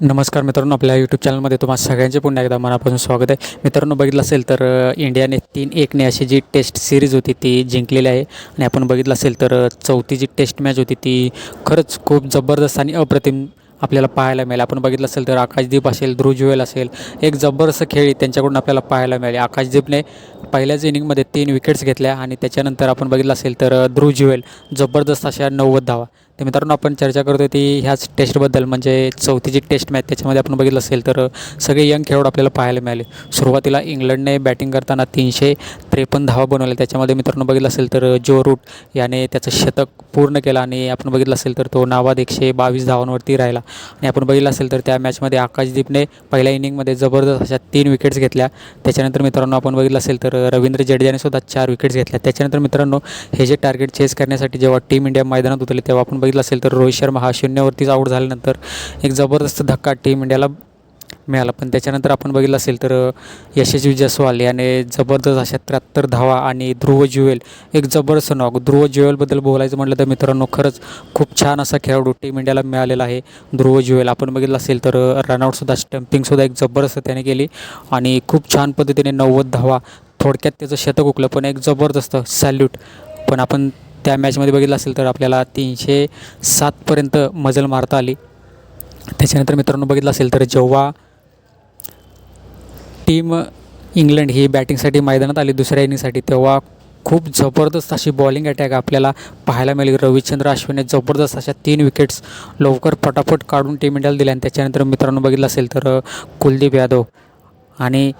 नमस्कार मित्रांनो आपल्या यूट्यूब चॅनलमध्ये तुम्हाला सगळ्यांचे पुन्हा एकदा मनापासून स्वागत आहे. मित्रांनो बघितलं असेल तर इंडियाने तीन एकने अशी जी टेस्ट सिरीज होती ती जिंकलेली आहे. आणि आपण बघितलं असेल तर चौथी जी टेस्ट मॅच होती ती खरंच खूप जबरदस्त आणि अप्रतिम आपल्याला पाहायला मिळेल. आपण बघितलं असेल तर आकाशदीप असेल ध्रुव जुवेल असेल एक जबरदस्त खेळी त्यांच्याकडून आपल्याला पाहायला मिळाली. आकाशदीपने पहिल्याच इनिंगमध्ये तीन विकेट्स घेतल्या आणि त्याच्यानंतर आपण बघितलं असेल तर ध्रुव जुवेल जबरदस्त अशा नव्वद धावा. तर मित्रांनो आपण चर्चा करतो ती ह्याच टेस्टबद्दल म्हणजे चौथी जी टेस्ट मॅच त्याच्यामध्ये आपण बघितलं असेल तर सगळे यंग खेळाडू आपल्याला पाहायला मिळाले. सुरुवातीला इंग्लंडने बॅटिंग करताना तीनशे त्रेपन्न धावा बनवल्या. त्याच्यामध्ये मित्रांनो बघितलं असेल तर जो रूट याने त्याचं शतक पूर्ण केलं आणि आपण बघितलं असेल तर तो नावाद एकशे बावीस धावांवरती राहिला. आणि आपण बघितलं असेल तर त्या मॅचमध्ये आकाशदीपने पहिल्या इनिंगमध्ये जबरदस्त अशा तीन विकेट्स घेतल्या. त्याच्यानंतर मित्रांनो आपण बघितलं असेल तर रवींद्र जडेजाने सुद्धा चार विकेट्स घेतल्या. त्याच्यानंतर मित्रांनो हे जे टार्गेट चेस करण्यासाठी जेव्हा टीम इंडिया मैदानात उतरली तेव्हा आपण बघितलं असेल तर रोहित शर्मा हा शून्यवरतीच आऊट झाल्यानंतर एक जबरदस्त धक्का टीम इंडियाला मिळाला. पण त्याच्यानंतर आपण बघितलं असेल तर यशस्वी जसवाल याने जबरदस्त अशा त्र्याहत्तर धावा आणि ध्रुव ज्युएल एक जबरदस्त नॉक ध्रुव ज्युएलबद्दल बोलायचं म्हटलं तर मित्रांनो खरंच खूप छान असा खेळाडू टीम इंडियाला मिळालेला आहे ध्रुव ज्युएल. आपण बघितलं असेल तर रनआउटसुद्धा स्टम्पिंगसुद्धा एक जबरदस्त त्याने केली आणि खूप छान पद्धतीने नव्वद धावा थोडक्यात त्याचं शतक उकलं पण एक जबरदस्त सॅल्यूट पण आपण त्या मॅचमध्ये बघितलं असेल तर आपल्याला तीनशे सातपर्यंत मजल मारता आली. त्याच्यानंतर मित्रांनो बघितलं असेल तर जेव्हा टीम इंग्लंड ही बॅटिंगसाठी मैदानात आली दुसऱ्या इनिंगसाठी तेव्हा खूप जबरदस्त अशी बॉलिंग अटॅक आपल्याला पाहायला मिळेल. रविचंद्र अश्विनने जबरदस्त अशा तीन विकेट्स लवकर पटापट काढून टीम इंडियाला दिल्या आणि त्याच्यानंतर मित्रांनो बघितलं असेल तर कुलदीप यादव आणि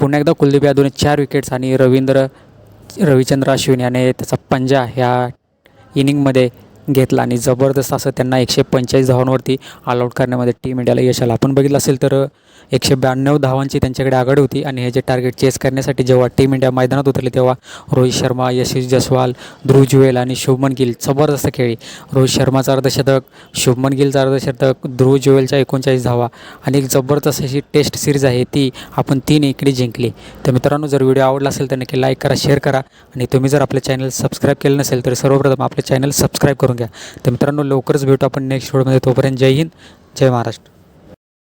पुन्हा एकदा कुलदीप यादवने चार विकेट्स आणि रवींद्र रविचंद्र अश्विन याने त्याचा पंजा ह्या इनिंगमध्ये घेतला आणि जबरदस्त असं त्यांना एकशे पंचेचाळीस धावांवरती ऑल आऊट करण्यामध्ये टीम इंडियाला यश आलं. आपण बघितलं असेल तर एकशे ब्याण्णव धावांची त्यांच्याकडे आघाडी होती आणि हे जे टार्गेट चेस करण्यासाठी जेव्हा टीम इंडिया मैदानात उतरली तेव्हा रोहित शर्मा यशस्वी जसवाल ध्रुव जुवेल आणि शुभमन गिल जबरदस्त खेळी. रोहित शर्माचं अर्धशतक शुभमन गिलचं अर्धशतक ध्रुव जुवेलच्या एकोणचाळीस धावा आणि एक जबरदस्त अशी टेस्ट सिरीज आहे ती आपण तीन इकडे जिंकली. तर मित्रांनो जर व्हिडिओ आवडला असेल तर नक्की लाईक करा शेअर करा आणि तुम्ही जर आपलं चॅनल सबस्क्राईब केलं नसेल तर सर्वप्रथम आपलं चॅनल सबस्क्राईब करून घ्या. तर मित्रांनो लवकरच भेटू आपण नेक्स्ट व्हिडिओमध्ये तोपर्यंत जय हिंद जय महाराष्ट्र.